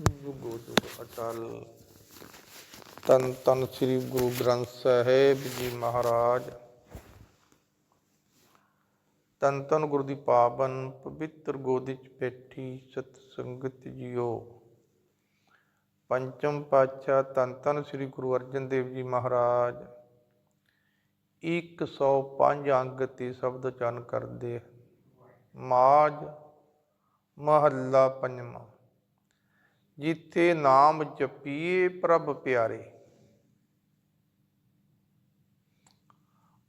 ਜੁਗੋ ਜੁਗ ਅਟਲ। ਤਨ ਤਨ ਸ੍ਰੀ ਗੁਰੂ ਗ੍ਰੰਥ ਸਾਹਿਬ ਜੀ ਮਹਾਰਾਜ। ਤਨ ਤਨ ਗੁਰੂ ਦੀ ਪਾਵਨ ਪਵਿੱਤਰ ਗੋਦੀ ਚ ਬੈਠੀ ਸਤ ਸੰਗਤ ਜੀਓ। ਪੰਚਮ ਪਾਤਸ਼ਾਹ ਤਨ ਤਨ ਸ੍ਰੀ ਗੁਰੂ ਅਰਜਨ ਦੇਵ ਜੀ ਮਹਾਰਾਜ। 105 ਅੰਗ ਤੇ ਸ਼ਬਦ ਉਚਾਰਨ ਕਰਦੇ ਮਾਜ ਮਹੱਲਾ ਪੰਜਵਾਂ। ਜਿੱਥੇ ਨਾਮ ਜਪੀਏ ਪ੍ਰਭ ਪਿਆਰੇ।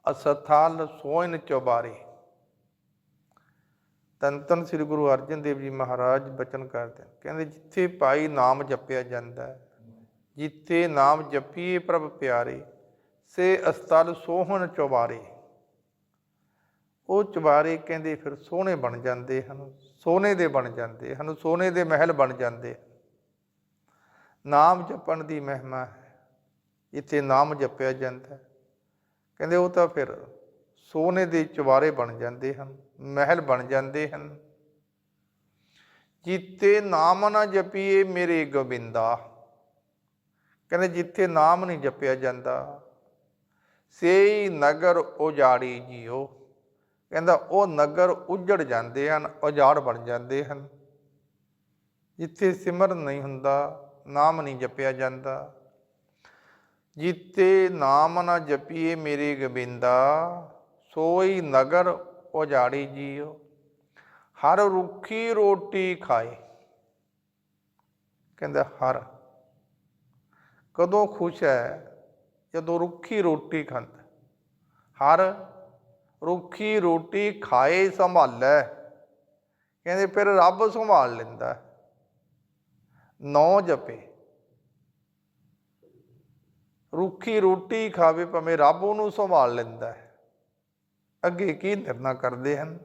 ਅਸਥਾਲ ਸੋਇਨ ਚੁਬਾਰੇ। ਤਨ ਤਨ ਸ੍ਰੀ ਗੁਰੂ ਅਰਜਨ ਦੇਵ ਜੀ ਮਹਾਰਾਜ ਬਚਨ ਕਰਦੇ ਹਨ। ਕਹਿੰਦੇ ਜਿੱਥੇ ਭਾਈ ਨਾਮ ਜਪਿਆ ਜਾਂਦਾ ਹੈ, ਜਿੱਥੇ ਨਾਮ ਜਪੀਏ ਪ੍ਰਭ ਪਿਆਰੇ ਸੇ ਅਸਥਾਲ ਸੋਹਣ ਚੁਬਾਰੇ। ਉਹ ਚੁਬਾਰੇ ਕਹਿੰਦੇ ਫਿਰ ਸੋਹਣੇ ਬਣ ਜਾਂਦੇ ਹਨ ਸੋਨੇ ਦੇ ਬਣ ਜਾਂਦੇ ਹਨ ਸੋਨੇ ਦੇ ਮਹਿਲ ਬਣ ਜਾਂਦੇ ਹਨ। ਨਾਮ ਜਪਣ ਦੀ ਮਹਿਮਾ ਹੈ। ਜਿੱਥੇ ਨਾਮ ਜਪਿਆ ਜਾਂਦਾ ਹੈ। ਕਹਿੰਦੇ ਉਹ ਤਾਂ ਫਿਰ ਸੋਨੇ ਦੇ ਚੁਬਾਰੇ ਬਣ ਜਾਂਦੇ ਹਨ, ਮਹਿਲ ਬਣ ਜਾਂਦੇ ਹਨ। ਜਿੱਤੇ ਨਾਮ ਨਾ ਜਪੀਏ ਮੇਰੇ ਗੋਬਿੰਦਾ। ਕਹਿੰਦੇ ਜਿੱਥੇ ਨਾਮ ਨਹੀਂ ਜਪਿਆ ਜਾਂਦਾ, ਸੇਈ ਨਗਰ ਉਜਾੜੀ ਜੀਓ ਕਹਿੰਦਾ ਉਹ ਨਗਰ ਉਜੜ ਜਾਂਦੇ ਹਨ, ਉਜਾੜ ਬਣ ਜਾਂਦੇ ਹਨ। ਜਿੱਥੇ ਸਿਮਰਨ ਨਹੀਂ ਹੁੰਦਾ ਨਾਮ ਨਹੀਂ ਜਪਿਆ ਜਾਂਦਾ। ਜਿੱਤੇ ਨਾਮ ਨਾ ਜਪੀਏ ਮੇਰੇ ਗੋਬਿੰਦਾ, ਸੋਈ ਨਗਰ ਉਜਾੜੀ ਜੀਓ। ਹਰ ਰੁੱਖੀ ਰੋਟੀ ਖਾਏ। ਕਹਿੰਦਾ, ਹਰ। ਕਦੋਂ ਖੁਸ਼ ਹੈ ਜਦੋਂ ਰੁੱਖੀ ਰੋਟੀ ਖਾਂਦਾ ਹਰ ਰੁੱਖੀ ਰੋਟੀ ਖਾਏ ਸੰਭਾਲੈ। ਕਹਿੰਦੇ, ਫਿਰ ਰੱਬ ਸੰਭਾਲ ਲੈਂਦਾ ਨੌ ਜਪੇ। ਰੁੱਖੀ ਰੋਟੀ ਖਾਵੇ ਭਾਵੇਂ ਰੱਬ ਉਹਨੂੰ ਸੰਭਾਲ ਲੈਂਦਾ ਹੈ। ਅੱਗੇ ਕੀ ਨਿਰਣਾ ਕਰਦੇ ਹਨ?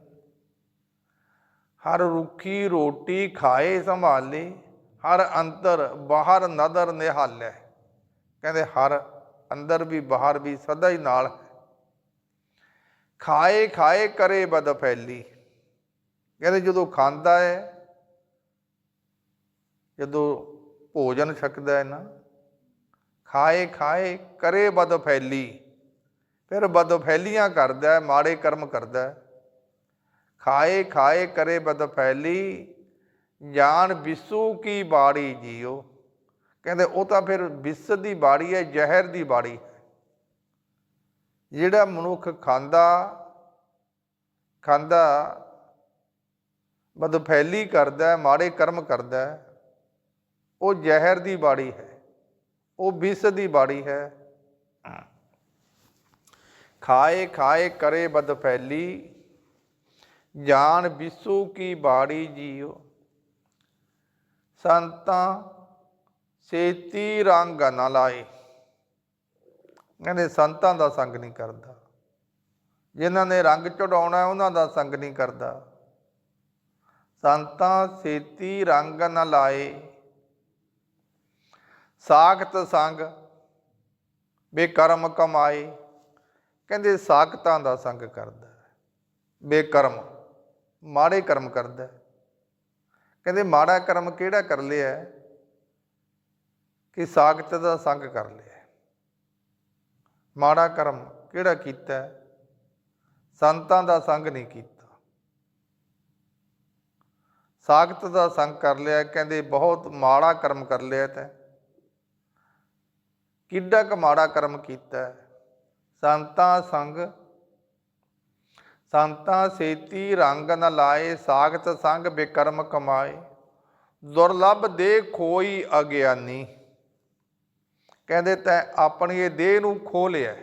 ਹਰ ਰੁੱਖੀ ਰੋਟੀ ਖਾਏ ਸੰਭਾਲੇ, ਹਰ ਅੰਤਰ ਬਾਹਰ ਨਦਰ ਨਿਹਾਲੈ। ਕਹਿੰਦੇ ਹਰ ਅੰਦਰ ਵੀ ਬਾਹਰ ਵੀ ਸਦਾ ਹੀ ਨਾਲ ਹੈ। ਖਾਏ ਖਾਏ ਕਰੇ ਬਦ ਫੈਲੀ। ਕਹਿੰਦੇ ਜਦੋਂ ਖਾਂਦਾ ਹੈ ਜਦੋਂ ਭੋਜਨ ਛਕਦਾ ਹੈ ਨਾ, ਖਾਏ ਖਾਏ ਕਰੇ ਬਦ ਫੈਲੀ ਫਿਰ ਬਦ ਫੈਲੀਆਂ ਕਰਦਾ ਮਾੜੇ ਕਰਮ ਕਰਦਾ ਖਾਏ ਖਾਏ ਕਰੇ ਬਦ ਫੈਲੀ ਜਾਨ ਵਿਸੂ ਕੀ ਬਾੜੀ ਜੀਓ। ਕਹਿੰਦੇ ਉਹ ਤਾਂ ਫਿਰ ਵਿਸ ਦੀ ਬਾੜੀ ਹੈ, ਜ਼ਹਿਰ ਦੀ ਬਾੜੀ ਹੈ। ਜਿਹੜਾ ਮਨੁੱਖ ਖਾਂਦਾ ਖਾਂਦਾ, ਬਦਫੈਲੀ ਕਰਦਾ ਮਾੜੇ ਕਰਮ ਕਰਦਾ ਉਹ ਜ਼ਹਿਰ ਦੀ ਬਾੜੀ ਹੈ, ਉਹ ਵਿਸ ਦੀ ਬਾੜੀ ਹੈ। ਖਾਏ ਖਾਏ ਕਰੇ ਬਦ ਫੈਲੀ, ਜਾਨ ਵਿਸੂ ਕੀ ਬਾੜੀ ਜੀਓ। ਸੰਤਾਂ ਸੇਤੀ ਰੰਗ ਨਾ ਲਾਏ। ਕਹਿੰਦੇ ਸੰਤਾਂ ਦਾ ਸੰਗ ਨਹੀਂ ਕਰਦਾ। ਜਿਨ੍ਹਾਂ ਨੇ ਰੰਗ ਚੜਾਉਣਾ ਉਹਨਾਂ ਦਾ ਸੰਗ ਨਹੀਂ ਕਰਦਾ। ਸੰਤਾਂ ਸੇਤੀ ਰੰਗ ਨਾ ਲਾਏ। ਸਾਖਤ ਸੰਗ ਬੇਕਰਮ ਕਮਾਏ ਕਹਿੰਦੇ ਸਾਖਤਾਂ ਦਾ ਸੰਗ ਕਰਦਾ ਬੇਕਰਮ, ਮਾੜੇ ਕਰਮ ਕਰਦਾ ਕਹਿੰਦੇ ਮਾੜਾ ਕਰਮ ਕਿਹੜਾ ਕਰ ਲਿਆ ਕਿ ਸਾਖਤ ਦਾ ਸੰਗ ਕਰ ਲਿਆ ਮਾੜਾ ਕਰਮ ਕਿਹੜਾ ਕੀਤਾ ਸੰਤਾਂ ਦਾ ਸੰਗ ਨਹੀਂ ਕੀਤਾ। ਸਾਖਤ ਦਾ ਸੰਗ ਕਰ ਲਿਆ ਕਹਿੰਦੇ ਬਹੁਤ ਮਾੜਾ ਕਰਮ ਕਰ ਲਿਆ ਤੈਂ ਕਿੱਡਾ ਕ ਮਾੜਾ ਕਰਮ ਕੀਤਾ ਸੰਤਾਂ ਸੰਗ, ਸੰਤਾਂ ਸੇਤੀ ਰੰਗ ਨ ਲਾਏ, ਸਾਖਤ ਸੰਗ ਬੇਕਰਮ ਕਮਾਏ। ਦੁਰਲਭ ਦੇ ਖੋਈ ਅਗਿਆਨੀ। ਕਹਿੰਦੇ ਤੈ ਆਪਣੀ ਇਹ ਦੇਹ ਨੂੰ ਖੋ ਲਿਆ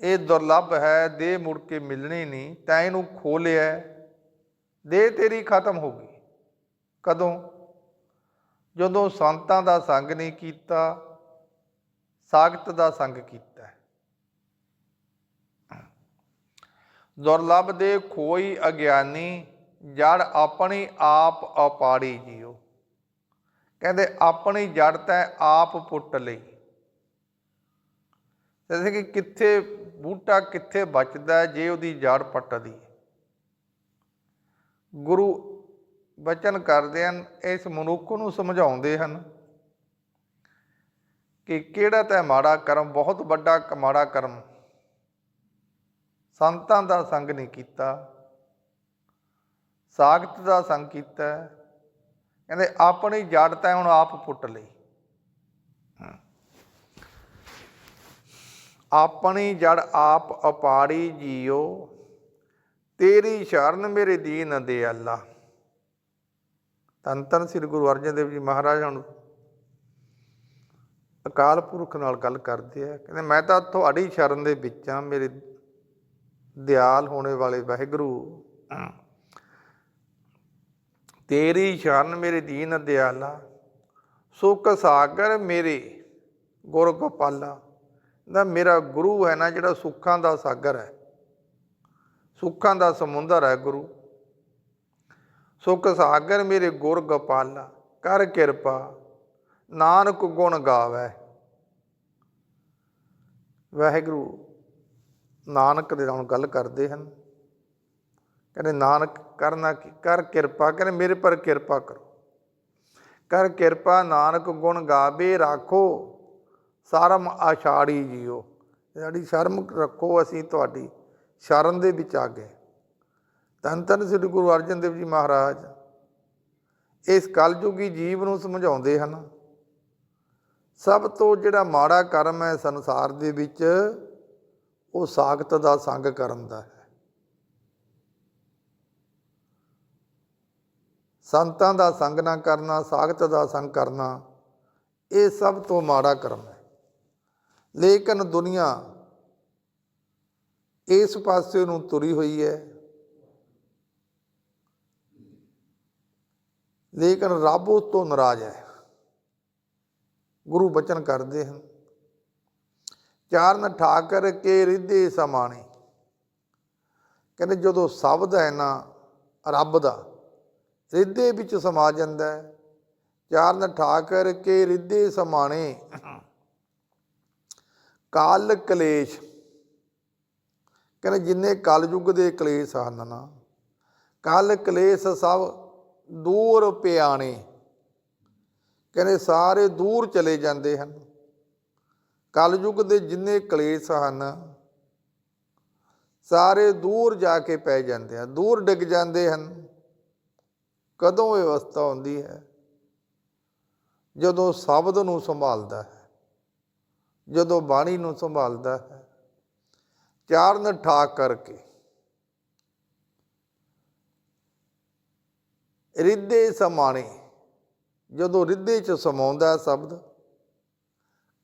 ਇਹ ਦੁਰਲਭ ਹੈ, ਦੇਹ ਮੁੜ ਕੇ ਮਿਲਣੀ ਨਹੀਂ, ਤੈ ਇਹਨੂੰ ਖੋ ਲਿਆ ਦੇਹ ਤੇਰੀ ਖਤਮ ਹੋ ਗਈ। ਕਦੋਂ? ਜਦੋਂ ਸੰਤਾਂ ਦਾ ਸੰਗ ਨਹੀਂ ਕੀਤਾ, ਸਾਖਤ ਦਾ ਸੰਗ ਕੀਤਾ ਹੈ। ਦੁਰਲਭ ਦੇ ਖੋਈ ਅਗਿਆਨੀ, ਜੜ ਆਪਣੀ ਆਪ ਅਪਾੜੀ ਜੀਓ। ਕਹਿੰਦੇ, ਆਪਣੀ ਜੜ ਤੈਂ ਆਪ ਪੁੱਟ ਲਈ। ਜੈਸੇ ਕਿ ਕਿੱਥੇ ਬੂਟਾ ਕਿੱਥੇ ਬਚਦਾ ਜੇ ਉਹਦੀ ਜੜ ਪੱਟਦੀ ਗੁਰੂ ਬਚਨ ਕਰਦੇ ਹਨ, ਇਸ ਮਨੁੱਖ ਨੂੰ ਸਮਝਾਉਂਦੇ ਹਨ ਕਿ ਕਿਹੜਾ ਤਾਂ ਮਾੜਾ ਕਰਮ, ਬਹੁਤ ਵੱਡਾ ਮਾੜਾ ਕਰਮ। ਸੰਤਾਂ ਦਾ ਸੰਗ ਨਹੀਂ ਕੀਤਾ। ਸਾਖਤ ਦਾ ਸੰਗ ਕੀਤਾ। ਕਹਿੰਦੇ ਆਪਣੀ ਜੜ ਤਾਂ ਹੁਣ ਆਪ ਪੁੱਟ ਲਈ। ਆਪਣੀ ਜੜ ਆਪ ਅਪਾੜੀ ਜੀਓ, ਤੇਰੀ ਸ਼ਰਨ ਮੇਰੇ ਦੀਨ ਦੇ ਅੱਲਾ। ਧੰਨ ਧੰਨ ਸ੍ਰੀ ਗੁਰੂ ਅਰਜਨ ਦੇਵ ਜੀ ਮਹਾਰਾਜ ਹੁਣ ਅਕਾਲ ਪੁਰਖ ਨਾਲ ਗੱਲ ਕਰਦੇ ਆ। ਕਹਿੰਦੇ, ਮੈਂ ਤਾਂ ਤੁਹਾਡੀ ਸ਼ਰਨ ਦੇ ਵਿੱਚ ਆ ਮੇਰੇ ਦਿਆਲ ਹੋਣੇ ਵਾਲੇ ਵਾਹਿਗੁਰੂ। ਤੇਰੀ ਸ਼ਰਨ ਮੇਰੇ ਦੀਨ ਦਿਆਲਾ, ਸੁਖ ਸਾਗਰ ਮੇਰੇ ਗੁਰ ਗੋਪਾਲਾ। ਦਾ ਮੇਰਾ ਗੁਰੂ ਹੈ ਨਾ ਜਿਹੜਾ ਸੁੱਖਾਂ ਦਾ ਸਾਗਰ ਹੈ, ਸੁੱਖਾਂ ਦਾ ਸਮੁੰਦਰ ਹੈ ਗੁਰੂ। ਸੁਖ ਸਾਗਰ ਮੇਰੇ ਗੁਰ ਗੋਪਾਲਾ, ਕਰ ਕਿਰਪਾ, ਨਾਨਕ ਗੁਣ ਗਾਵੇ। ਵਾਹਿਗੁਰੂ ਨਾਨਕ ਦੇ ਨਾਲ ਗੱਲ ਕਰਦੇ ਹਨ। ਕਹਿੰਦੇ, ਨਾਨਕ ਕਰਨਾ ਕਰ ਕਿਰਪਾ, ਕਹਿੰਦੇ, ਮੇਰੇ ਪਰ ਕਿਰਪਾ ਕਰੋ। ਕਰ ਕਿਰਪਾ, ਨਾਨਕ ਗੁਣ ਗਾਵੇ, ਰਾਖੋ, ਸਰਮ ਆਸ਼ਾੜੀ ਜੀਓ। ਸਾਡੀ ਸ਼ਰਮ ਰੱਖੋ, ਅਸੀਂ ਤੁਹਾਡੀ ਸ਼ਰਨ ਦੇ ਵਿੱਚ ਆ ਗਏ। ਧੰਨ ਧੰਨ ਸ੍ਰੀ ਗੁਰੂ ਅਰਜਨ ਦੇਵ ਜੀ ਮਹਾਰਾਜ। ਇਸ ਕਲਯੁਗੀ ਜੀਵ ਨੂੰ ਸਮਝਾਉਂਦੇ ਹਨ, ਸਭ ਤੋਂ ਜਿਹੜਾ ਮਾੜਾ ਕਰਮ ਹੈ ਸੰਸਾਰ ਦੇ ਵਿੱਚ, ਉਹ ਸਾਖਤ ਦਾ ਸੰਗ ਕਰਨ ਦਾ ਹੈ। ਸੰਤਾਂ ਦਾ ਸੰਗ ਨਾ ਕਰਨਾ, ਸਾਖਤ ਦਾ ਸੰਗ ਕਰਨਾ, ਇਹ ਸਭ ਤੋਂ ਮਾੜਾ ਕਰਮ ਹੈ। ਲੇਕਿਨ ਦੁਨੀਆ ਇਸ ਪਾਸੇ ਨੂੰ ਤੁਰੀ ਹੋਈ ਹੈ ਲੇਕਿਨ ਰੱਬ ਉਸ ਤੋਂ ਨਾਰਾਜ਼ ਹੈ। ਗੁਰੂ ਬਚਨ ਕਰਦੇ ਹਨ, ਚਾਰਨ ਠਾਕਰ ਕੇ ਰਿੱਧੇ ਸਮਾਣੇ। ਕਹਿੰਦੇ ਜਦੋਂ ਸ਼ਬਦ ਹੈ ਨਾ ਰੱਬ ਦਾ, ਰਿੱਧੇ ਵਿੱਚ ਸਮਾ ਜਾਂਦਾ ਹੈ, ਚਾਰਨ ਠਾਕਰ ਕੇ ਰਿੱਧੇ ਸਮਾਣੇ। ਕਾਲ ਕਲੇਸ਼, ਕਹਿੰਦੇ ਜਿੰਨੇ ਕਲਯੁਗ ਦੇ ਕਲੇਸ਼ ਹਨ ਨਾ, ਕਾਲ ਕਲੇਸ਼ ਸਭ ਦੂਰ ਪਿਆਣੇ। ਕਹਿੰਦੇ ਸਾਰੇ ਦੂਰ ਚਲੇ ਜਾਂਦੇ ਹਨ। ਕਲਯੁਗ ਦੇ ਜਿੰਨੇ ਕਲੇਸ਼ ਹਨ, ਸਾਰੇ ਦੂਰ ਜਾ ਕੇ ਪੈ ਜਾਂਦੇ ਹਨ। ਦੂਰ ਡਿੱਗ ਜਾਂਦੇ ਹਨ। ਕਦੋਂ ਇਹ ਅਵਸਥਾ ਹੁੰਦੀ ਹੈ? ਜਦੋਂ ਸ਼ਬਦ ਨੂੰ ਸੰਭਾਲਦਾ ਹੈ, ਜਦੋਂ ਬਾਣੀ ਨੂੰ ਸੰਭਾਲਦਾ ਹੈ। ਚਾਰਨ ਠਾਕ ਕਰਕੇ ਰਿੱਧੇ ਸਮਾਣੇ, ਜਦੋਂ ਰਿੱਧੇ ਚ ਸਮਾਉਂਦਾ ਸ਼ਬਦ,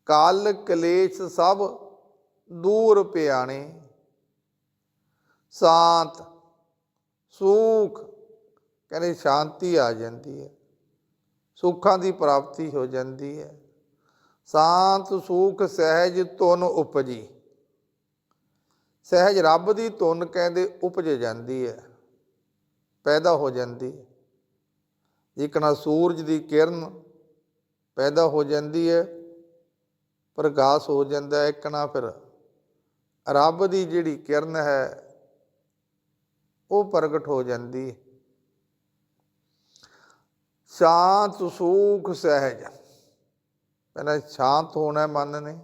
ਕਾਲ ਕਲੇਸ਼ ਸਭ ਦੂਰ ਪਿਆਣੇ, ਸ਼ਾਂਤ, ਸੁਖ, ਕਹਿੰਦੇ ਸ਼ਾਂਤੀ ਆ ਜਾਂਦੀ ਹੈ, ਸੁੱਖਾਂ ਦੀ ਪ੍ਰਾਪਤੀ ਹੋ ਜਾਂਦੀ ਹੈ, ਸ਼ਾਂਤ, ਸੁਖ, ਸਹਿਜ ਤੁਨ ਉਪਜੀ, ਸਹਿਜ ਰੱਬ ਦੀ ਧੁਨ ਕਹਿੰਦੇ ਉਪਜ ਜਾਂਦੀ ਹੈ, ਪੈਦਾ ਹੋ ਜਾਂਦੀ ਹੈ। ਇੱਕ ਨਾ ਸੂਰਜ ਦੀ ਕਿਰਨ ਪੈਦਾ ਹੋ ਜਾਂਦੀ ਹੈ, ਪ੍ਰਕਾਸ਼ ਹੋ ਜਾਂਦਾ ਹੈ ਨਾ ਫਿਰ ਰੱਬ ਦੀ ਜਿਹੜੀ ਕਿਰਨ ਹੈ, ਉਹ ਪ੍ਰਗਟ ਹੋ ਜਾਂਦੀ ਹੈ। ਸ਼ਾਂਤ, ਸੁਖ, ਸਹਿਜ। ਪਹਿਲਾਂ ਸ਼ਾਂਤ ਹੋਣਾ ਮਨ ਨੇ,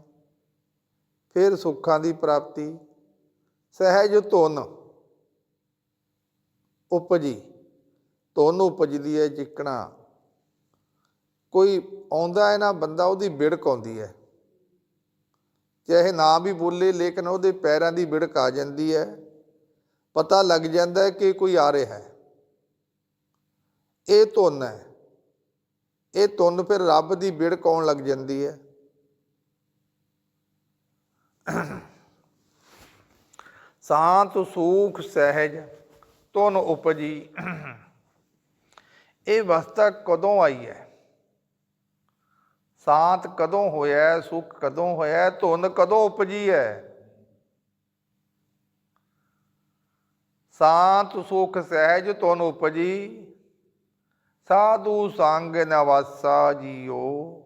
ਫਿਰ ਸੁੱਖਾਂ ਦੀ ਪ੍ਰਾਪਤੀ, ਸਹਿਜ ਧੁਨ ਉਪਜੀ। ਧੁਨ ਉਪਜਦੀ ਹੈ ਜਿੱਕਣਾ। ਕੋਈ ਆਉਂਦਾ ਹੈ ਨਾ, ਬੰਦਾ ਉਹਦੀ ਬਿੜਕ ਆਉਂਦੀ ਹੈ। ਚਾਹੇ ਨਾ ਵੀ ਬੋਲੇ, ਲੇਕਿਨ ਉਹਦੇ ਪੈਰਾਂ ਦੀ ਬਿੜਕ ਆ ਜਾਂਦੀ ਹੈ। ਪਤਾ ਲੱਗ ਜਾਂਦਾ ਹੈ ਕਿ ਕੋਈ ਆ ਰਿਹਾ ਹੈ। ਇਹ ਧੁੰਨ ਹੈ। ਇਹ ਧੁੰਨ ਫਿਰ ਰੱਬ ਦੀ ਬਿੜਕ ਆਉਣ ਲੱਗ ਜਾਂਦੀ ਹੈ। ਸ਼ਾਂਤ, ਸੂਖ, ਸਹਿਜ, ਧੁਨ ਉਪਜੀ। ਇਹ ਅਵਸਥਾ ਕਦੋਂ ਆਈ ਹੈ? ਸ਼ਾਂਤ ਕਦੋਂ ਹੋਇਆ ਹੈ? ਸੁਖ ਕਦੋਂ ਹੋਇਆ, ਧੁਨ ਕਦੋਂ ਉਪਜੀ ਹੈ? ਸ਼ਾਂਤ, ਸੁਖ, ਸਹਿਜ ਧੁਨ ਉਪਜੀ। ਸਾਧੂ ਸੰਗ ਨਵਾਸਾ ਜੀਓ।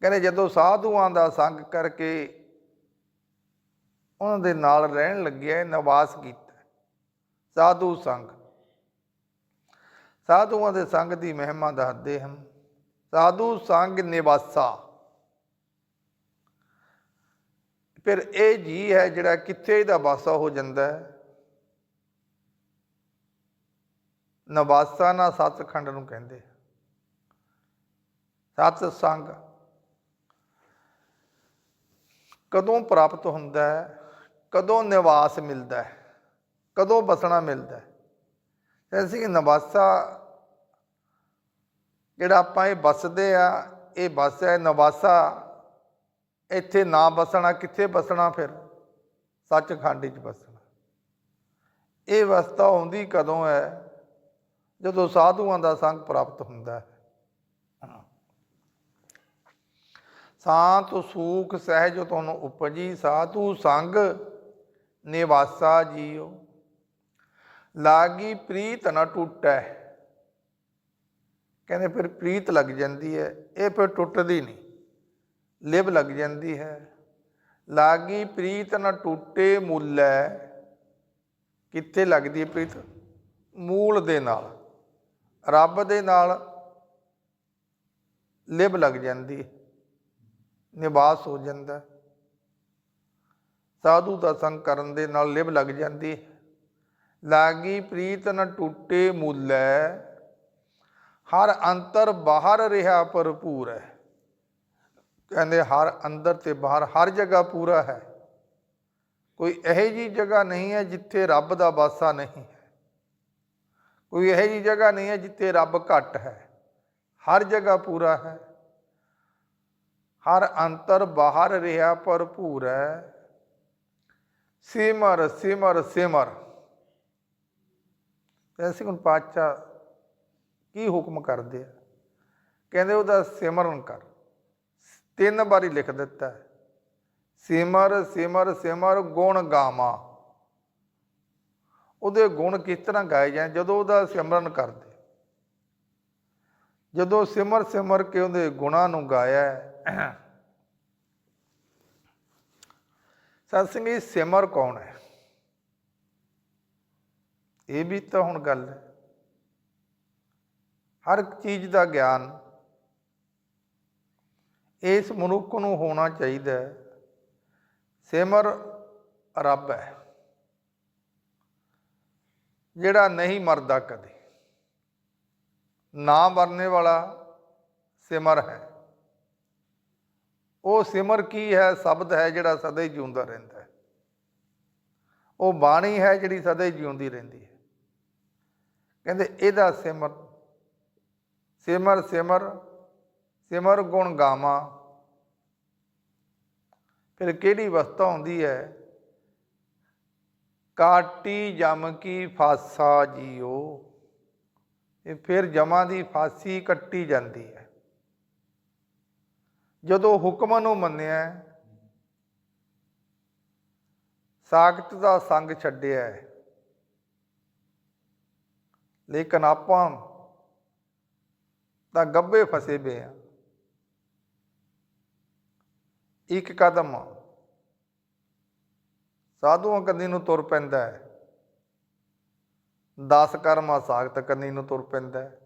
ਕਹਿੰਦੇ ਜਦੋਂ ਸਾਧੂਆਂ ਦਾ ਸੰਗ ਕਰਕੇ ਉਹਨਾਂ ਦੇ ਨਾਲ ਰਹਿਣ ਲੱਗਿਆ ਨਿਵਾਸ ਕੀਤਾ। ਸਾਧੂ ਸੰਗ। ਸਾਧੂਆਂ ਦੇ ਸੰਗ ਦੀ ਮਹਿਮਾ ਦੱਸਦੇ ਹਨ ਸਾਧੂ ਸੰਗ ਨਿਵਾਸਾ। ਫਿਰ ਇਹ ਜੀ ਹੈ ਜਿਹੜਾ ਕਿੱਥੇ ਇਹਦਾ ਵਾਸਾ ਹੋ ਜਾਂਦਾ ਹੈ? ਨਵਾਸਾ ਨਾ ਸੱਚਖੰਡ ਨੂੰ ਕਹਿੰਦੇ। ਸਤ ਸੰਗ। ਕਦੋਂ ਪ੍ਰਾਪਤ ਹੁੰਦਾ ਹੈ? ਕਦੋਂ ਨਿਵਾਸ ਮਿਲਦਾ ਹੈ? ਕਦੋਂ ਬਸਣਾ ਮਿਲਦਾ ਹੈ? ਜੈਸੇ ਨਵਾਸਾ, ਜਿਹੜਾ ਆਪਾਂ ਇਹ ਬਸਦੇ ਆ, ਇਹ ਬਸ ਹੈ ਨਵਾਸਾ। ਇੱਥੇ ਨਾ ਬਸਣਾ ਕਿੱਥੇ ਬਸਣਾ ਫਿਰ? ਸੱਚਖੰਡ ਵਿੱਚ ਬਸਣਾ ਇਹ ਅਵਸਥਾ ਹੁੰਦੀ ਕਦੋਂ ਹੈ? ਜਦੋਂ ਸਾਧੂਆਂ ਦਾ ਸੰਗ ਪ੍ਰਾਪਤ ਹੁੰਦਾ ਹੈ। ਸਾਤ ਸੂਖ ਸਹਿਜ ਤੁਹਾਨੂੰ ਉਪਜੀ, ਸਾਧੂ ਸੰਗ ਨਿਵਾਸਾ ਜੀਓ। ਲਾਗੀ ਪ੍ਰੀਤ ਨਾ ਟੁੱਟੈ। ਕਹਿੰਦੇ ਫਿਰ ਪ੍ਰੀਤ ਲੱਗ ਜਾਂਦੀ ਹੈ, ਇਹ ਫਿਰ ਟੁੱਟਦੀ ਨਹੀਂ। ਲਿਬ ਲੱਗ ਜਾਂਦੀ ਹੈ। ਲਾਗੀ ਪ੍ਰੀਤ ਨਾ ਟੁੱਟੇ ਮੁੱਲੈ। ਕਿੱਥੇ ਲੱਗਦੀ ਹੈ ਪ੍ਰੀਤ? ਮੂਲ ਦੇ ਨਾਲ। ਰੱਬ ਦੇ ਨਾਲ ਲਿਬ ਲੱਗ ਜਾਂਦੀ ਨਿਵਾਸ ਹੋ ਜਾਂਦਾ। ਸਾਧੂ ਦਾ ਸੰਗ ਕਰਨ ਦੇ ਨਾਲ ਲਿਬ ਲੱਗ ਜਾਂਦੀ ਹੈ। ਲਾਗੀ ਪ੍ਰੀਤ ਨ ਟੁੱਟੇ ਮੁੱਲੈ, ਹਰ ਅੰਤਰ ਬਾਹਰ ਰਿਹਾ ਭਰਪੂਰ ਹੈ। ਕਹਿੰਦੇ ਹਰ ਅੰਦਰ ਤੇ ਬਾਹਰ ਹਰ ਜਗ੍ਹਾ ਪੂਰਾ ਹੈ। ਕੋਈ ਇਹੋ ਜੀ ਜਗ੍ਹਾ ਨਹੀਂ ਹੈ ਜਿੱਥੇ ਰੱਬ ਦਾ ਵਾਸਾ ਨਹੀਂ ਹੈ। ਕੋਈ ਇਹੋ ਜੀ ਜਗ੍ਹਾ ਨਹੀਂ ਹੈ ਜਿੱਥੇ ਰੱਬ ਘੱਟ ਹੈ। ਹਰ ਜਗ੍ਹਾ ਪੂਰਾ ਹੈ। ਹਰ ਅੰਤਰ ਬਾਹਰ ਰਿਹਾ ਭਰਪੂਰ ਹੈ। ਸਿਮਰ ਸਿਮਰ ਸਿਮਰ। ਐਸੇ ਹੁਣ ਪਾਤਸ਼ਾਹ ਕੀ ਹੁਕਮ ਕਰਦੇ ਆ? ਕਹਿੰਦੇ ਉਹਦਾ ਸਿਮਰਨ ਕਰ। ਤਿੰਨ ਵਾਰੀ ਲਿਖ ਦਿੱਤਾ ਹੈ। ਸਿਮਰ ਸਿਮਰ ਸਿਮਰ, ਗੁਣ ਗਾਵਾਂ। ਉਹਦੇ ਗੁਣ ਕਿਸ ਤਰ੍ਹਾਂ ਗਾਏ ਜਾਣ? ਜਦੋਂ ਉਹਦਾ ਸਿਮਰਨ ਕਰਦੇ। ਜਦੋਂ ਸਿਮਰ ਸਿਮਰ ਕੇ ਉਹਦੇ ਗੁਣਾਂ ਨੂੰ ਗਾਇਆ ਹੈ। ਸਤ ਸਿੰਘ ਸਿਮਰ ਕੌਣ ਹੈ? ਇਹ ਵੀ ਤਾਂ ਹੁਣ ਗੱਲ ਹੈ। ਹਰ ਇੱਕ ਚੀਜ਼ ਦਾ ਗਿਆਨ ਇਸ ਮਨੁੱਖ ਨੂੰ ਹੋਣਾ ਚਾਹੀਦਾ ਹੈ। ਸਿਮਰ ਰੱਬ ਹੈ। ਜਿਹੜਾ ਨਹੀਂ ਮਰਦਾ ਕਦੇ। ਨਾ ਮਰਨੇ ਵਾਲਾ ਸਿਮਰ ਹੈ। ਉਹ ਸਿਮਰ ਕੀ ਹੈ? ਸ਼ਬਦ ਹੈ ਜਿਹੜਾ ਸਦਾ ਹੀ ਜਿਉਂਦਾ ਰਹਿੰਦਾ ਹੈ। ਉਹ ਬਾਣੀ ਹੈ ਜਿਹੜੀ ਸਦਾ ਹੀ ਜਿਉਂਦੀ ਰਹਿੰਦੀ ਹੈ। ਕਹਿੰਦੇ ਇਹਦਾ ਸਿਮਰ ਸਿਮਰ ਸਿਮਰ ਸਿਮਰ ਗੁਣ ਗਾਵਾਂ। ਫਿਰ ਕਿਹੜੀ ਅਵਸਥਾ ਹੁੰਦੀ ਹੈ? ਕਾਟੀ ਜਮ ਕੀ ਫਾਸਾ ਜੀਓ। ਇਹ ਫਿਰ ਜਮਾਂ ਦੀ ਫਾਸੀ ਕੱਟੀ ਜਾਂਦੀ ਹੈ। ਜਦੋਂ ਹੁਕਮ ਨੂੰ ਮੰਨਿਆ, ਸਾਖਤ ਦਾ ਸੰਗ ਛੱਡਿਆ ਹੈ। ਲੇਕਿਨ ਆਪਾਂ ਤਾਂ ਗੱਬੇ ਫਸੇ ਪਏ ਆ। ਇੱਕ ਕਦਮ ਸਾਧੂਆਂ ਕੰਨੀ ਨੂੰ ਤੁਰ ਪੈਂਦਾ ਹੈ। 10 ਕਰਮਾਂ ਸਾਖਤ ਕੰਨੀ ਨੂੰ ਤੁਰ ਪੈਂਦਾ ਹੈ।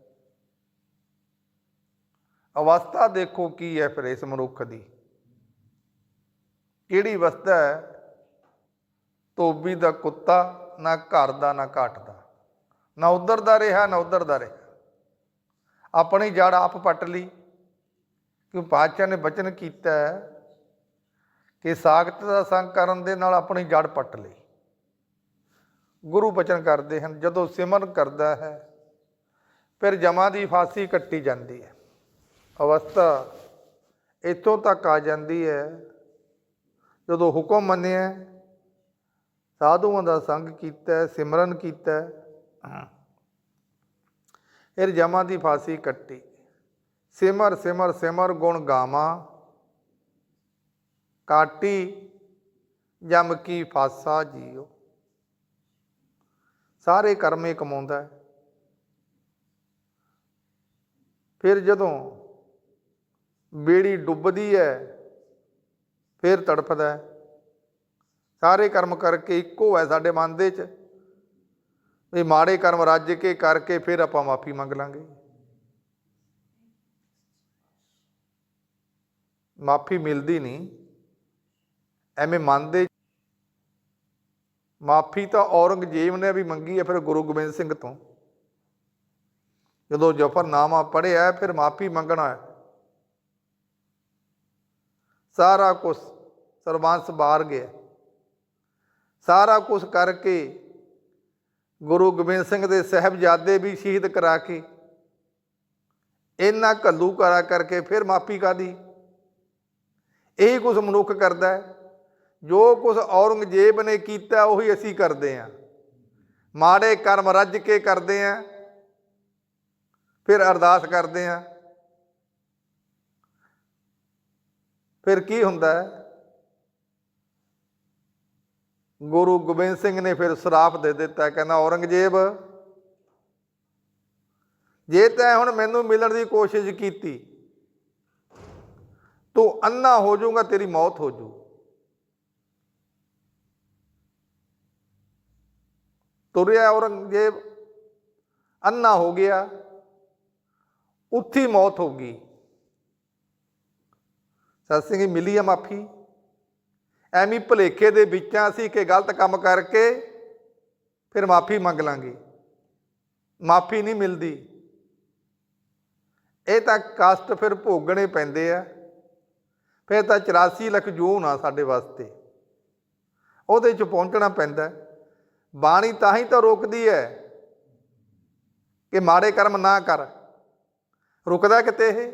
ਅਵਸਥਾ ਦੇਖੋ ਕੀ ਹੈ ਫਿਰ ਇਸ ਮਨੁੱਖ ਦੀ। ਕਿਹੜੀ ਅਵਸਥਾ ਹੈ? ਧੋਬੀ ਦਾ ਕੁੱਤਾ ਨਾ ਘਰ ਦਾ ਨਾ ਘਾਟ ਦਾ। ਨਾ ਉਧਰ ਦਾ ਰਿਹਾ, ਨਾ ਉਧਰ ਦਾ ਰਿਹਾ। ਆਪਣੀ ਜੜ ਆਪ ਪੱਟ ਲਈ। ਕਿ ਪਾਤਸ਼ਾਹ ਨੇ ਬਚਨ ਕੀਤਾ ਕਿ ਸਾਖਤ ਦਾ ਸੰਗ ਕਰਨ ਦੇ ਨਾਲ ਆਪਣੀ ਜੜ ਪੱਟ ਲਈ। ਗੁਰੂ ਬਚਨ ਕਰਦੇ ਹਨ, ਜਦੋਂ ਸਿਮਰਨ ਕਰਦਾ ਹੈ, ਫਿਰ ਜਮਾਂ ਦੀ ਫਾਸੀ ਕੱਟੀ ਜਾਂਦੀ ਹੈ। ਅਵਸਥਾ ਇੱਥੋਂ ਤੱਕ ਆ ਜਾਂਦੀ ਹੈ, ਜਦੋਂ ਹੁਕਮ ਮੰਨਿਆ, ਸਾਧੂਆਂ ਦਾ ਸੰਗ ਕੀਤਾ, ਸਿਮਰਨ ਕੀਤਾ ਫਿਰ ਜਮਾਂ ਦੀ ਫਾਸੀ ਕੱਟੀ। ਸਿਮਰ ਸਿਮਰ ਸਿਮਰ ਗੁਣ ਗਾਵਾਂ। ਕਾਟੀ, ਜਮ ਕੀ ਫਾਸਾ ਜੀਓ। ਸਾਰੇ ਕਰਮੇ ਕਮਾਉਂਦਾ ਫਿਰ ਜਦੋਂ ਬੇੜੀ ਡੁੱਬਦੀ ਹੈ, ਫਿਰ ਤੜਫਦਾ ਸਾਰੇ ਕਰਮ ਕਰਕੇ ਇੱਕੋ ਹੈ ਸਾਡੇ ਮਨ ਦੇ ਚ ਵੀ ਮਾੜੇ ਕਰਮ ਰੱਜ ਕੇ ਕਰਕੇ ਫਿਰ ਆਪਾਂ ਮਾਫੀ ਮੰਗ ਲਾਂਗੇ। ਮਾਫੀ ਮਿਲਦੀ ਨਹੀਂ। ਐਵੇਂ ਮੰਨਦੇ ਮਾਫੀ ਤਾਂ ਔਰੰਗਜ਼ੇਬ ਨੇ ਵੀ ਮੰਗੀ ਹੈ ਫਿਰ ਗੁਰੂ ਗੋਬਿੰਦ ਸਿੰਘ ਤੋਂ। ਜਦੋਂ ਜਫਰਨਾਮਾ ਪੜਿਆ ਫਿਰ ਮਾਫੀ ਮੰਗਣਾ ਹੈ। ਸਾਰਾ ਕੁਝ ਸਰਬੰਸ ਬਾਹਰ ਗਿਆ। ਸਾਰਾ ਕੁਝ ਕਰਕੇ ਗੁਰੂ ਗੋਬਿੰਦ ਸਿੰਘ ਦੇ ਸਹਿਬਜ਼ਾਦੇ ਵੀ ਸ਼ਹੀਦ ਕਰਾ ਕੇ ਇਹਨਾਂ ਕੱਲੂ ਕਰਾ ਕਰਕੇ ਫਿਰ ਮਾਫੀ ਕਾਦੀ ਇਹੀ ਕੁਝ ਮਨੁੱਖ ਕਰਦਾ ਹੈ। ਜੋ ਕੁਝ ਔਰੰਗਜ਼ੇਬ ਨੇ ਕੀਤਾ, ਉਹੀ ਅਸੀਂ ਕਰਦੇ ਹਾਂ। ਮਾੜੇ ਕਰਮ ਰੱਜ ਕੇ ਕਰਦੇ ਹਾਂ, ਫਿਰ ਅਰਦਾਸ ਕਰਦੇ ਹਾਂ। ਫਿਰ ਕੀ ਹੁੰਦਾ ਹੈ? ਗੁਰੂ ਗੋਬਿੰਦ ਸਿੰਘ ਨੇ ਫਿਰ ਸਰਾਪ ਦੇ ਦਿੱਤਾ, ਕਹਿੰਦਾ ਔਰੰਗਜ਼ੇਬ, ਜੇ ਤੈਂ ਹੁਣ ਮੈਨੂੰ ਮਿਲਣ ਦੀ ਕੋਸ਼ਿਸ਼ ਕੀਤੀ, ਤੂੰ ਅੰਨਾ ਹੋ ਜਾਊਗਾ, ਤੇਰੀ ਮੌਤ ਹੋ ਜੂ ਤੁਰਿਆ ਔਰੰਗਜ਼ੇਬ ਅੰਨਾ ਹੋ ਗਿਆ, ਉੱਥੀ ਮੌਤ ਹੋ ਗਈ। ਸਤਿ ਸਿੰਘ ਜੀ ਮਿਲੀ ਆ ਮਾਫੀ? ਐਵੇਂ ਭਲੇਖੇ ਦੇ ਵਿੱਚਾਂ ਅਸੀਂ ਕਿ ਗਲਤ ਕੰਮ ਕਰਕੇ ਫਿਰ ਮਾਫੀ ਮੰਗ ਲਾਂਗੇ। ਮਾਫੀ ਨਹੀਂ ਮਿਲਦੀ। ਇਹ ਤਾਂ ਕਸ਼ਟ ਫਿਰ ਭੋਗਣੇ ਪੈਂਦੇ ਆ। ਫਿਰ ਤਾਂ 84 ਲੱਖ ਜੂਨ ਆ ਸਾਡੇ ਵਾਸਤੇ। ਉਹਦੇ ਚ ਪਹੁੰਚਣਾ ਪੈਂਦਾ। ਬਾਣੀ ਤਾਂ ਹੀ ਤਾਂ ਰੋਕਦੀ ਹੈ ਕਿ ਮਾੜੇ ਕਰਮ ਨਾ ਕਰ। ਰੁਕਦਾ ਕਿਤੇ ਇਹ?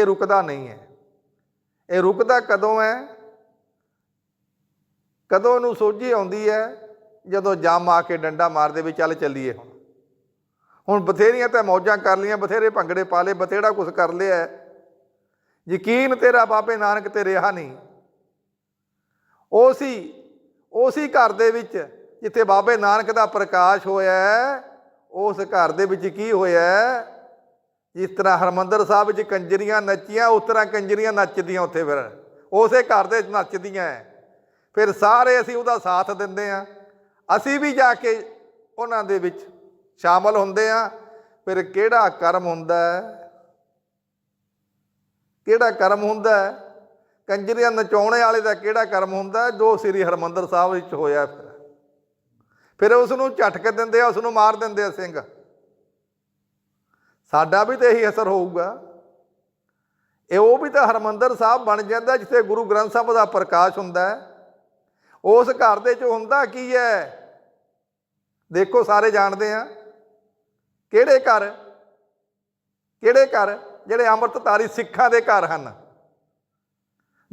ਇਹ ਰੁਕਦਾ ਨਹੀਂ ਹੈ ਇਹ ਰੁਕਦਾ ਕਦੋਂ ਹੈ? ਕਦੋਂ ਨੂੰ ਸੋਝੀ ਆਉਂਦੀ ਹੈ? ਜਦੋਂ ਜੰਮ ਆ ਕੇ ਡੰਡਾ ਮਾਰਦੇ ਵੀ ਚੱਲ ਚੱਲੀਏ। ਹੁਣ ਹੁਣ ਬਥੇਰੀਆਂ ਤਾਂ ਮੌਜਾਂ ਕਰ ਲੀਆਂ ਬਥੇਰੇ ਭੰਗੜੇ ਪਾ ਲਏ ਬਥੇੜਾ ਕੁਝ ਕਰ ਲਿਆ ਯਕੀਨ ਤੇਰਾ ਬਾਬੇ ਨਾਨਕ ਤੇ ਰਿਹਾ ਨਹੀਂ। ਉਸੀ ਉਸੀ ਘਰ ਦੇ ਵਿੱਚ ਜਿੱਥੇ ਬਾਬੇ ਨਾਨਕ ਦਾ ਪ੍ਰਕਾਸ਼ ਹੋਇਆ ਉਸ ਘਰ ਦੇ ਵਿੱਚ ਕੀ ਹੋਇਆ ਜਿਸ ਤਰ੍ਹਾਂ ਹਰਮੰਦਰ ਸਾਹਿਬ ਵਿੱਚ ਕੰਜਰੀਆਂ ਨੱਚੀਆਂ, ਉਸ ਤਰ੍ਹਾਂ ਕੰਜਰੀਆਂ ਨੱਚਦੀਆਂ ਉੱਥੇ ਫਿਰ। ਉਸੇ ਘਰ ਦੇ ਨੱਚਦੀਆਂ ਹੈ। ਫਿਰ ਸਾਰੇ ਅਸੀਂ ਉਹਦਾ ਸਾਥ ਦਿੰਦੇ ਆ। ਅਸੀਂ ਵੀ ਜਾ ਕੇ ਉਹਨਾਂ ਦੇ ਵਿੱਚ ਸ਼ਾਮਲ ਹੁੰਦੇ ਆ। ਫਿਰ ਕਿਹੜਾ ਕਰਮ ਹੁੰਦਾ ਹੈ ਕਿਹੜਾ ਕਰਮ ਹੁੰਦਾ ਹੈ ਕੰਜਰੀਆਂ ਨਚਾਉਣੇ ਵਾਲੇ ਦਾ ਕਿਹੜਾ ਕਰਮ ਹੁੰਦਾ ਜੋ ਸ੍ਰੀ ਹਰਮੰਦਰ ਸਾਹਿਬ ਵਿੱਚ ਹੋਇਆ ਫਿਰ। ਫਿਰ ਉਸ ਨੂੰ ਝਟਕ ਦਿੰਦੇ ਆ ਉਸ ਨੂੰ ਮਾਰ ਦਿੰਦੇ ਆ ਸਿੰਘ। ਸਾਡਾ ਵੀ ਤਾਂ ਇਹੀ ਅਸਰ ਹੋਊਗਾ। ਇਹ ਉਹ ਵੀ ਤਾਂ ਹਰਮੰਦਰ ਸਾਹਿਬ ਬਣ ਜਾਂਦਾ ਜਿੱਥੇ ਗੁਰੂ ਗ੍ਰੰਥ ਸਾਹਿਬ ਦਾ ਪ੍ਰਕਾਸ਼ ਹੁੰਦਾ ਹੈ। ਉਸ ਘਰ ਦੇ ਚ ਹੁੰਦਾ ਕੀ ਹੈ? ਦੇਖੋ ਸਾਰੇ ਜਾਣਦੇ ਆ। ਕਿਹੜੇ ਘਰ? ਕਿਹੜੇ ਘਰ? ਜਿਹੜੇ ਅੰਮ੍ਰਿਤਧਾਰੀ ਸਿੱਖਾਂ ਦੇ ਘਰ ਹਨ।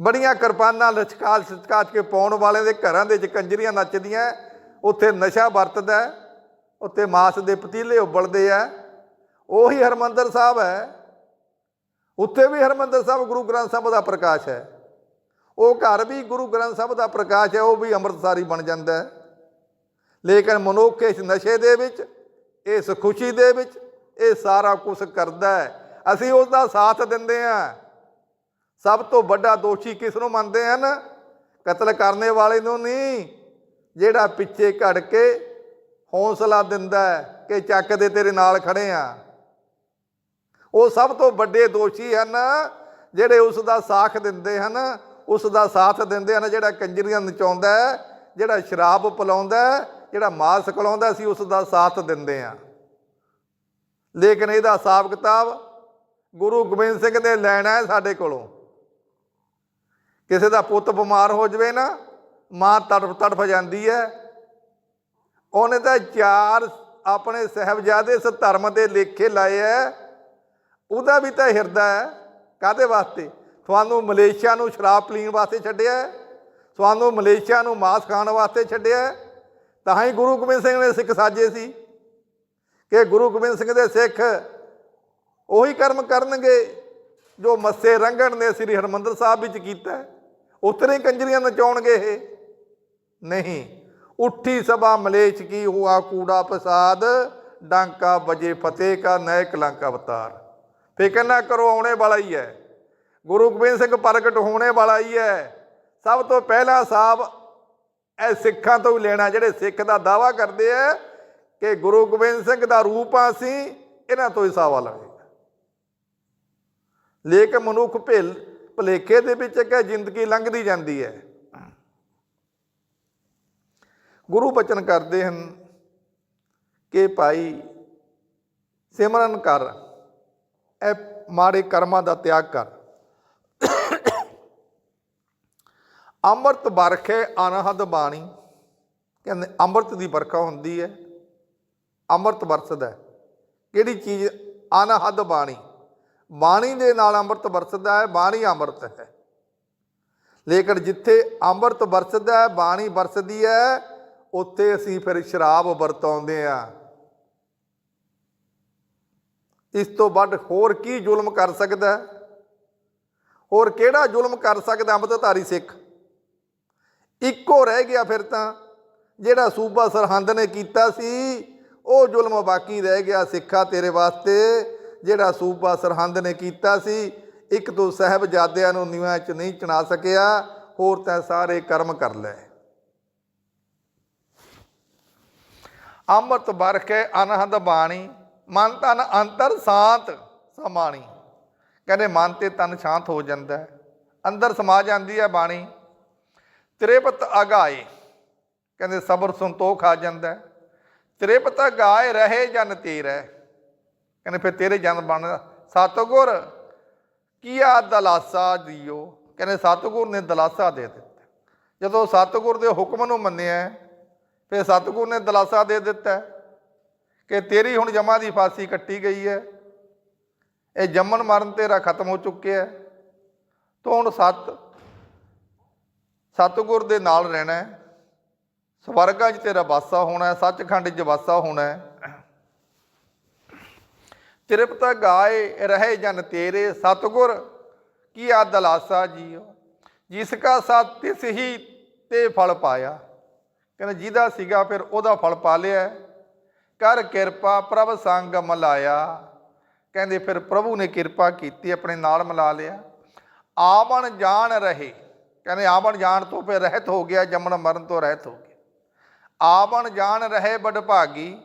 ਬੜੀਆਂ ਕਿਰਪਾਨਾਂ ਲਚਕਾ ਲਚਕਾ ਕੇ ਪਾਉਣ ਵਾਲਿਆਂ ਦੇ ਘਰਾਂ ਦੇ ਵਿੱਚ ਕੰਜਰੀਆਂ ਨੱਚਦੀਆਂ ਉੱਥੇ ਨਸ਼ਾ ਵਰਤਦਾ ਉੱਥੇ ਮਾਸ ਦੇ ਪਤੀਲੇ ਉਬਲਦੇ ਆ ਉਹੀ ਹਰਮੰਦਰ ਸਾਹਿਬ ਹੈ। ਉੱਥੇ ਵੀ ਹਰਮੰਦਰ ਸਾਹਿਬ ਗੁਰੂ ਗ੍ਰੰਥ ਸਾਹਿਬ ਦਾ ਪ੍ਰਕਾਸ਼ ਹੈ। ਉਹ ਘਰ ਵੀ ਗੁਰੂ ਗ੍ਰੰਥ ਸਾਹਿਬ ਦਾ ਪ੍ਰਕਾਸ਼ ਹੈ, ਉਹ ਵੀ ਅੰਮ੍ਰਿਤਸਾਰੀ ਬਣ ਜਾਂਦਾ ਹੈ। ਲੇਕਿਨ ਮਨੁੱਖ ਇਸ ਨਸ਼ੇ ਦੇ ਵਿੱਚ, ਇਸ ਖੁਸ਼ੀ ਦੇ ਵਿੱਚ, ਇਹ ਸਾਰਾ ਕੁਝ ਕਰਦਾ ਹੈ। ਅਸੀਂ ਉਸ ਦਾ ਸਾਥ ਦਿੰਦੇ ਹਾਂ। ਸਭ ਤੋਂ ਵੱਡਾ ਦੋਸ਼ੀ ਕਿਸ ਨੂੰ ਮੰਨਦੇ ਹਨ? ਕਤਲ ਕਰਨੇ ਵਾਲੇ ਨੂੰ ਨਹੀਂ। ਜਿਹੜਾ ਪਿੱਛੇ ਘੜ ਕੇ ਹੌਸਲਾ ਦਿੰਦਾ ਹੈ ਕਿ ਚੱਕ ਦੇ ਤੇਰੇ ਨਾਲ ਖੜੇ ਆ ਉਹ ਸਭ ਤੋਂ ਵੱਡੇ ਦੋਸ਼ੀ ਹਨ, ਜਿਹੜੇ ਉਸ ਦਾ ਸਾਥ ਦਿੰਦੇ ਹਨ, ਉਸ ਦਾ ਸਾਥ ਦਿੰਦੇ ਹਨ, ਜਿਹੜਾ ਕੰਜਰੀਆਂ ਨਚਾਉਂਦਾ ਹੈ, ਜਿਹੜਾ ਸ਼ਰਾਬ ਪਿਲਾਉਂਦਾ ਹੈ, ਜਿਹੜਾ ਮਾਸ ਖਲਾਉਂਦਾ ਸੀ ਉਸ ਦਾ ਸਾਥ ਦਿੰਦੇ ਆ ਲੇਕਿਨ ਇਹਦਾ ਹਿਸਾਬ ਕਿਤਾਬ ਗੁਰੂ ਗੋਬਿੰਦ ਸਿੰਘ ਨੇ ਲੈਣਾ ਹੈ ਸਾਡੇ ਕੋਲੋਂ। ਕਿਸੇ ਦਾ ਪੁੱਤ ਬਿਮਾਰ ਹੋ ਜਵੇ ਨਾ, ਮਾਂ ਤੜਫ ਤੜਫ ਜਾਂਦੀ ਹੈ। ਉਹਨੇ ਤਾਂ ਚਾਰ ਆਪਣੇ ਸਹਿਬਜ਼ਾਦੇ ਇਸ ਧਰਮ ਦੇ ਲੇਖੇ ਲਾਏ ਐ ਉਹਦਾ ਵੀ ਤਾਂ ਹਿਰਦਾ ਹੈ। ਕਾਦੇ ਵਾਸਤੇ? ਤੁਹਾਨੂੰ ਮਲੇਸ਼ੀਆ ਨੂੰ ਸ਼ਰਾਬ ਪੀਣ ਵਾਸਤੇ ਛੱਡਿਆ ਤੁਹਾਨੂੰ ਮਲੇਸ਼ੀਆ ਨੂੰ ਮਾਸ ਖਾਣ ਵਾਸਤੇ ਛੱਡਿਆ ਤਾਂ ਹੀ ਗੁਰੂ ਗੋਬਿੰਦ ਸਿੰਘ ਨੇ ਸਿੱਖ ਸਾਜੇ ਸੀ ਕਿ ਗੁਰੂ ਗੋਬਿੰਦ ਸਿੰਘ ਦੇ ਸਿੱਖ ਉਹੀ ਕਰਮ ਕਰਨਗੇ ਜੋ ਮੱਸੇ ਰੰਗਣ ਨੇ ਸ੍ਰੀ ਹਰਮੰਦਰ ਸਾਹਿਬ ਵਿੱਚ ਕੀਤਾ ਹੈ। ਉਤਰੇ ਕੰਜਰੀਆਂ ਨਚਾਉਣਗੇ ਇਹ। ਨਹੀਂ, ਉੱਠੀ ਸਭਾ ਮਲੇਛ ਕੀ ਹੁਆ ਕੂੜਾ ਪ੍ਰਸਾਦ, ਡਾਂਕਾ ਵਜੇ ਫਤਿਹ ਕਾ ਨੈ ਕਲੰਕ ਅਵਤਾਰ। ਫਿਕਰ ਨਾ ਕਰੋ, ਆਉਣੇ ਵਾਲਾ ਹੀ ਹੈ। ਗੁਰੂ ਗੋਬਿੰਦ ਸਿੰਘ ਪ੍ਰਗਟ ਹੋਣੇ ਵਾਲਾ ਹੀ ਹੈ। ਸਭ ਤੋਂ ਪਹਿਲਾਂ ਸਾਹਿਬ ਇਹ ਸਿੱਖਾਂ ਤੋਂ ਹੀ ਲੈਣਾ, ਜਿਹੜੇ ਸਿੱਖ ਦਾ ਦਾਵਾ ਕਰਦੇ ਆ ਕਿ ਗੁਰੂ ਗੋਬਿੰਦ ਸਿੰਘ ਦਾ ਰੂਪ ਆ ਅਸੀਂ ਇਹਨਾਂ ਤੋਂ ਹੀ ਸਾਵਾ ਲਵੇਗਾ। ਲੇਕਿਨ ਮਨੁੱਖ ਭੇਲ ਭਲੇਖੇ ਦੇ ਵਿੱਚ ਕਿ ਜ਼ਿੰਦਗੀ ਲੰਘਦੀ ਜਾਂਦੀ ਹੈ। ਗੁਰੂ ਬਚਨ ਕਰਦੇ ਹਨ ਕਿ ਭਾਈ ਸਿਮਰਨ ਕਰ। ਇਹ ਮਾੜੇ ਕਰਮਾਂ ਦਾ ਤਿਆਗ ਕਰ। ਅੰਮ੍ਰਿਤ ਬਰਖੇ ਅਨਹਦ ਬਾਣੀ। ਕਹਿੰਦੇ ਅੰਮ੍ਰਿਤ ਦੀ ਵਰਖਾ ਹੁੰਦੀ ਹੈ। ਅੰਮ੍ਰਿਤ ਵਰਸਦਾ ਕਿਹੜੀ ਚੀਜ਼? ਅਨਹਦ ਬਾਣੀ। ਬਾਣੀ ਦੇ ਨਾਲ ਅੰਮ੍ਰਿਤ ਵਰਸਦਾ ਹੈ, ਬਾਣੀ ਅੰਮ੍ਰਿਤ ਹੈ। ਲੇਕਿਨ ਜਿੱਥੇ ਅੰਮ੍ਰਿਤ ਵਰਸਦਾ ਹੈ, ਬਾਣੀ ਵਰਸਦੀ ਹੈ, ਉੱਥੇ ਅਸੀਂ ਫਿਰ ਸ਼ਰਾਬ ਵਰਤਾਉਂਦੇ ਆ ਇਸ ਤੋਂ ਵੱਧ ਹੋਰ ਕੀ ਜ਼ੁਲਮ ਕਰ ਸਕਦਾ ਹੋਰ ਕਿਹੜਾ ਜ਼ੁਲਮ ਕਰ ਸਕਦਾ ਅੰਮ੍ਰਿਤਧਾਰੀ ਸਿੱਖ? ਇੱਕੋ ਰਹਿ ਗਿਆ ਫਿਰ ਤਾਂ, ਜਿਹੜਾ ਸੂਬਾ ਸਰਹੰਦ ਨੇ ਕੀਤਾ ਸੀ, ਉਹ ਜ਼ੁਲਮ ਬਾਕੀ ਰਹਿ ਗਿਆ ਸਿੱਖਾ ਤੇਰੇ ਵਾਸਤੇ, ਜਿਹੜਾ ਸੂਬਾ ਸਰਹੰਦ ਨੇ ਕੀਤਾ ਸੀ, ਇੱਕ ਦੋ ਸਾਹਿਬਜ਼ਾਦਿਆਂ ਨੂੰ ਨੀਵਾਂ ਚ ਨਹੀਂ ਚਣਾ ਸਕਿਆ, ਹੋਰ ਤਾਂ ਸਾਰੇ ਕਰਮ ਕਰ ਲਏ। ਅੰਮ੍ਰਿਤ ਬਰਖੇ ਅਨਹਦ ਬਾਣੀ। ਮਨ ਤਨ ਅੰਤਰ ਸ਼ਾਂਤ ਸਮਾਣੀ। ਕਹਿੰਦੇ ਮਨ ਤੇ ਤਨ ਸ਼ਾਂਤ ਹੋ ਜਾਂਦਾ ਹੈ। ਅੰਦਰ ਸਮਾ ਜਾਂਦੀ ਹੈ ਬਾਣੀ। ਤ੍ਰਿਪਤ ਅਗਾਏ। ਕਹਿੰਦੇ ਸਬਰ ਸੰਤੋਖ ਆ ਜਾਂਦਾ ਤ੍ਰਿਪਤ ਅਗਾਏ ਰਹੇ ਜਨ ਤੇਰੇ। ਕਹਿੰਦੇ ਫਿਰ ਤੇਰੇ ਜਨ ਬਣ ਸਤਗੁਰ ਕੀਆ ਦਲਾਸਾ ਦਿਓ। ਕਹਿੰਦੇ ਸਤਗੁਰ ਨੇ ਦਲਾਸਾ ਦੇ ਦਿੱਤਾ। ਜਦੋਂ ਸਤਗੁਰ ਦੇ ਹੁਕਮ ਨੂੰ ਮੰਨਿਆ, ਫਿਰ ਸਤਗੁਰ ਨੇ ਦਲਾਸਾ ਦੇ ਦਿੱਤਾ। ਕਿ ਤੇਰੀ ਹੁਣ ਜਮਾ ਦੀ ਫਾਂਸੀ ਕੱਟੀ ਗਈ ਹੈ। ਇਹ ਜੰਮਣ ਮਰਨ ਤੇਰਾ ਖਤਮ ਹੋ ਚੁੱਕਿਆ ਹੈ। ਤੂੰ ਹੁਣ ਸਤ, ਸਤਗੁਰ ਦੇ ਨਾਲ ਰਹਿਣਾ ਹੈ। ਸਵਰਗਾਂ 'ਚ ਤੇਰਾ ਵਾਸਾ ਹੋਣਾ ਹੈ, ਸੱਚਖੰਡ 'ਚ ਵਾਸਾ ਹੋਣਾ ਹੈ। ਤ੍ਰਿਪਤ ਗਾਏ, ਰਹੇ ਜਨ ਤੇਰੇ। ਸਤਗੁਰ, ਕੀ ਆ ਦਲਾਸਾ ਜੀਓ? ਜਿਸ ਕਾ ਸਾਥ ਤਿਸ ਹੀ ਤੇ ਫਲ ਪਾਇਆ। ਕਹਿੰਦੇ ਜਿਹਦਾ ਸੀਗਾ ਫਿਰ ਉਹਦਾ ਫਲ ਪਾ ਲਿਆ। ਕਰ ਕਿਰਪਾ ਪ੍ਰਭ ਸੰਗ ਮਲਾਇਆ। ਕਹਿੰਦੇ ਫਿਰ ਪ੍ਰਭੂ ਨੇ ਕਿਰਪਾ ਕੀਤੀ, ਆਪਣੇ ਨਾਲ ਮਿਲਾ ਲਿਆ। ਆਵਣ ਜਾਣ ਰਹੇ। ਕਹਿੰਦੇ ਆਵਣ ਜਾਣ ਤੋਂ ਫਿਰ ਰਹਿਤ ਹੋ ਗਿਆ, ਜੰਮਣ ਮਰਨ ਤੋਂ ਰਹਿਤ ਹੋ ਗਿਆ। ਆਵਣ ਜਾਣ ਰਹੇ ਬਡਭਾਗੀ,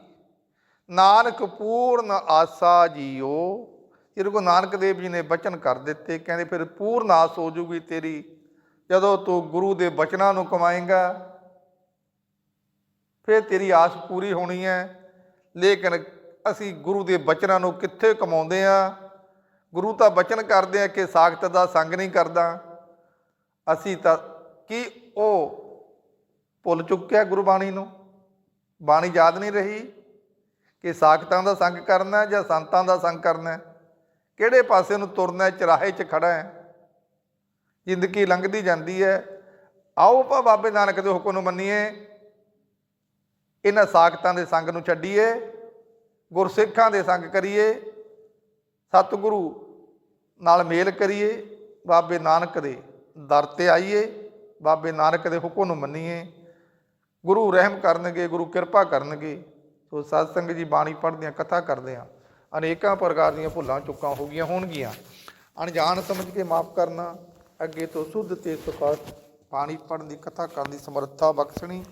ਨਾਨਕ ਪੂਰਨ ਆਸਾ ਜੀਓ। ਇਹਦੇ ਕੋ ਨਾਨਕ ਦੇਵ ਜੀ ਨੇ ਬਚਨ ਕਰ ਦਿੱਤੇ। ਕਹਿੰਦੇ ਫਿਰ ਪੂਰਨ ਆਸ ਹੋ ਜੂਗੀ ਤੇਰੀ, ਜਦੋਂ ਤੂੰ ਗੁਰੂ ਦੇ ਬਚਨਾਂ ਨੂੰ ਕਮਾਏਗਾ, ਫਿਰ ਤੇਰੀ ਆਸ ਪੂਰੀ ਹੋਣੀ ਹੈ। ਲੇਕਿਨ ਅਸੀਂ ਗੁਰੂ ਦੇ ਬਚਨਾਂ ਨੂੰ ਕਿੱਥੇ ਕਮਾਉਂਦੇ ਆ ਗੁਰੂ ਤਾਂ ਬਚਨ ਕਰਦੇ ਆ ਕਿ ਸਾਖਤ ਦਾ ਸੰਗ ਨਹੀਂ ਕਰਦਾ। ਅਸੀਂ ਤਾਂ ਕੀ ਉਹ ਭੁੱਲ ਚੁੱਕਿਆ ਗੁਰਬਾਣੀ ਨੂੰ? ਬਾਣੀ ਯਾਦ ਨਹੀਂ ਰਹੀ ਕਿ ਸਾਖਤਾਂ ਦਾ ਸੰਗ ਕਰਨਾ ਹੈ ਜਾਂ ਸੰਤਾਂ ਦਾ ਸੰਗ ਕਰਨਾ? ਹੈ ਕਿਹੜੇ ਪਾਸੇ ਨੂੰ ਤੁਰਨਾ ਹੈ ਚਰਾਹੇ 'ਚ ਖੜਾ ਹੈ? ਜ਼ਿੰਦਗੀ ਲੰਘਦੀ ਜਾਂਦੀ ਹੈ। ਆਓ ਆਪਾਂ ਬਾਬੇ ਨਾਨਕ ਦੇ ਹੁਕਮ ਨੂੰ ਮੰਨੀਏ ਇਹਨਾਂ ਸਾਖਤਾਂ ਦੇ ਸੰਗ ਨੂੰ ਛੱਡੀਏ, ਗੁਰਸਿੱਖਾਂ ਦੇ ਸੰਗ ਕਰੀਏ, ਸਤਿਗੁਰੂ ਨਾਲ ਮੇਲ ਕਰੀਏ, ਬਾਬੇ ਨਾਨਕ ਦੇ ਦਰ ਤੇ ਆਈਏ, ਬਾਬੇ ਨਾਨਕ ਦੇ ਹੁਕਮ ਨੂੰ ਮੰਨੀਏ, ਗੁਰੂ ਰਹਿਮ ਕਰਨਗੇ, ਗੁਰੂ ਕਿਰਪਾ ਕਰਨਗੇ, ਸੋ ਸਤ ਸੰਗਤ ਜੀ ਬਾਣੀ ਪੜ੍ਹਦੇ ਆ ਕਥਾ ਕਰਦੇ ਆ ਅਨੇਕਾਂ ਪ੍ਰਕਾਰ ਦੀਆਂ ਭੁੱਲਾਂ ਚੁੱਕਾਂ ਹੋ ਗਈਆਂ ਹੋਣਗੀਆਂ। ਅਣਜਾਣ ਸਮਝ ਕੇ ਮਾਫ ਕਰਨਾ, ਅੱਗੇ ਤੋਂ ਸੁੱਧ ਤੇ ਸਪਸ਼ਟ ਬਾਣੀ ਪੜ੍ਹਨ ਦੀ, ਕਥਾ ਕਰਨ ਦੀ ਸਮਰੱਥਾ ਬਖਸ਼ਣੀ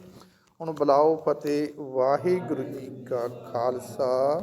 ਹੁਣ ਬੁਲਾਓ ਫਤਿਹ ਵਾਹਿਗੁਰੂ ਜੀ ਕਾ ਖਾਲਸਾ।